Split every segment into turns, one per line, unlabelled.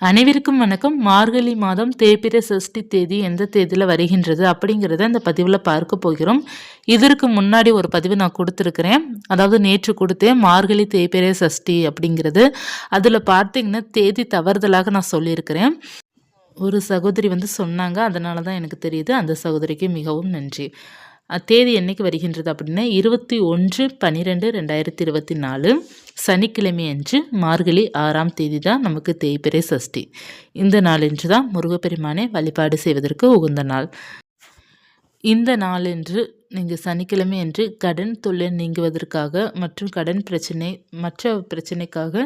அனைவருக்கும் வணக்கம். மார்கழி மாதம் தேய்பிரை சஷ்டி தேதி எந்த தேதியில் வருகின்றது அப்படிங்கிறத அந்த பதிவில் பார்க்க போகிறோம். இதற்கு முன்னாடி ஒரு பதிவு நான் கொடுத்துருக்குறேன். அதாவது நேற்று கொடுத்தேன் மார்கழி தேய்பிரை சஷ்டி அப்படிங்கிறது. அதில் பார்த்தீங்கன்னா தேதி தவறுதலாக நான் சொல்லியிருக்கிறேன். ஒரு சகோதரி வந்து சொன்னாங்க. அதனால தான் எனக்கு தெரியுது. அந்த சகோதரிக்கு மிகவும் நன்றி. தேதி என்னைக்கு வருகின்றது அப்படின்னா இருபத்தி ஒன்று பன்னிரெண்டு ரெண்டாயிரத்தி இருபத்தி நாலு சனிக்கிழமை அன்று மார்கழி ஆறாம் தேதி தான் நமக்கு தேய்பிறை சஷ்டி. இந்த நாளன்று தான் முருகப்பெருமானை வழிபாடு செய்வதற்கு உகந்த நாள். இந்த நாளன்று நீங்கள் சனிக்கிழமை அன்று கடன் தொல்லை நீங்குவதற்காக மற்றும் கடன் பிரச்சனை மற்ற பிரச்சனைக்காக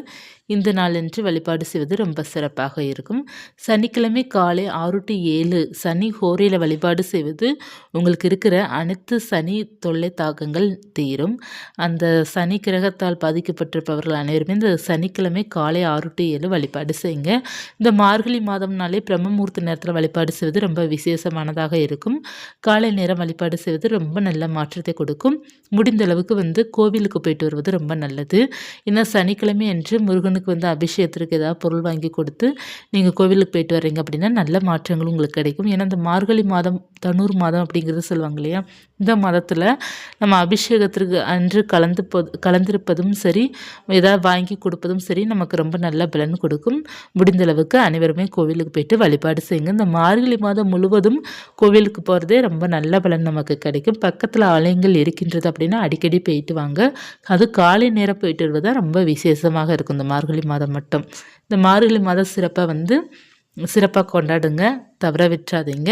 இந்த நாளன்று வழிபாடு செய்வது ரொம்ப சிறப்பாக இருக்கும். சனிக்கிழமை காலை ஆறு டு ஏழு சனி ஹோரையில் வழிபாடு செய்வது உங்களுக்கு இருக்கிற அனைத்து சனி தொல்லை தாக்கங்கள் தீரும். அந்த சனி கிரகத்தால் பாதிக்கப்பட்டிருப்பவர்கள் அனைவருமே இந்த சனிக்கிழமை காலை ஆறு டு ஏழு வழிபாடு செய்யுங்க. இந்த மார்கழி மாதம்னாலே பிரம்மமூர்த்தி நேரத்தில் வழிபாடு செய்வது ரொம்ப விசேஷமானதாக இருக்கும். காலை நேரம் வழிபாடு செய்வது ரொம்ப ரொம்ப நல்ல மாற்றத்தை கொடுக்கும். முடிந்த அளவுக்கு வந்து கோவிலுக்கு போயிட்டு வருவது ரொம்ப நல்லது. ஏன்னா சனிக்கிழமை அன்று முருகனுக்கு வந்து அபிஷேகத்திற்கு ஏதாவது பொருள் வாங்கி கொடுத்து நீங்கள் கோவிலுக்கு போயிட்டு வர்றீங்க அப்படின்னா நல்ல மாற்றங்கள் உங்களுக்கு கிடைக்கும். ஏன்னா இந்த மார்கழி மாதம் தனூர் மாதம் அப்படிங்கிறது சொல்லுவாங்க இல்லையா? இந்த மாதத்தில் நம்ம அபிஷேகத்திற்கு அன்று கலந்து கலந்திருப்பதும் சரி ஏதாவது வாங்கி கொடுப்பதும் சரி நமக்கு ரொம்ப நல்ல பலன் கொடுக்கும். முடிந்த அளவுக்கு அனைவருமே கோவிலுக்கு போயிட்டு வழிபாடு செய்யுங்க. இந்த மார்கழி மாதம் முழுவதும் கோவிலுக்கு போகிறதே ரொம்ப நல்ல பலன் நமக்கு கிடைக்கும். பக்கத்தில் ஆலயங்கள் இருக்கின்றது அப்படின்னா அடிக்கடி போயிட்டு வாங்க. அது காலை நேரம் போயிட்டு வருவதாக ரொம்ப விசேஷமாக இருக்கும். இந்த மார்கழி மாதம் மட்டும். இந்த மார்கழி மாதம் சிறப்பாக வந்து சிறப்பாக கொண்டாடுங்க. தவற விட்டுறாதீங்க.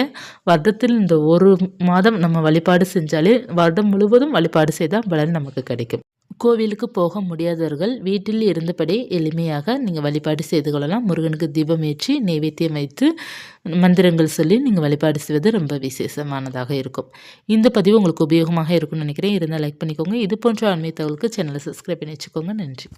வருடத்தில் இந்த ஒரு மாதம் நம்ம வழிபாடு செஞ்சாலே வருடம் முழுவதும் வழிபாடு செய்தால் பலன் நமக்கு கிடைக்கும். கோவிலுக்கு போக முடியாதவர்கள் வீட்டில் இருந்தபடி எளிமையாக நீங்கள் வழிபாடு செய்து கொள்ளலாம். முருகனுக்கு தீபம் ஏற்றி நைவேத்தியம் வைத்து மந்திரங்கள் சொல்லி நீங்கள் வழிபாடு செய்வது ரொம்ப விசேஷமானதாக இருக்கும். இந்த பதிவு உங்களுக்கு உபயோகமாக இருக்கும்னு நினைக்கிறேன். இருந்தால் லைக் பண்ணிக்கோங்க. இது போன்ற ஆன்மீக தகவலுக்கு சேனலை சப்ஸ்கிரைப் பண்ணி வச்சுக்கோங்க. நன்றி.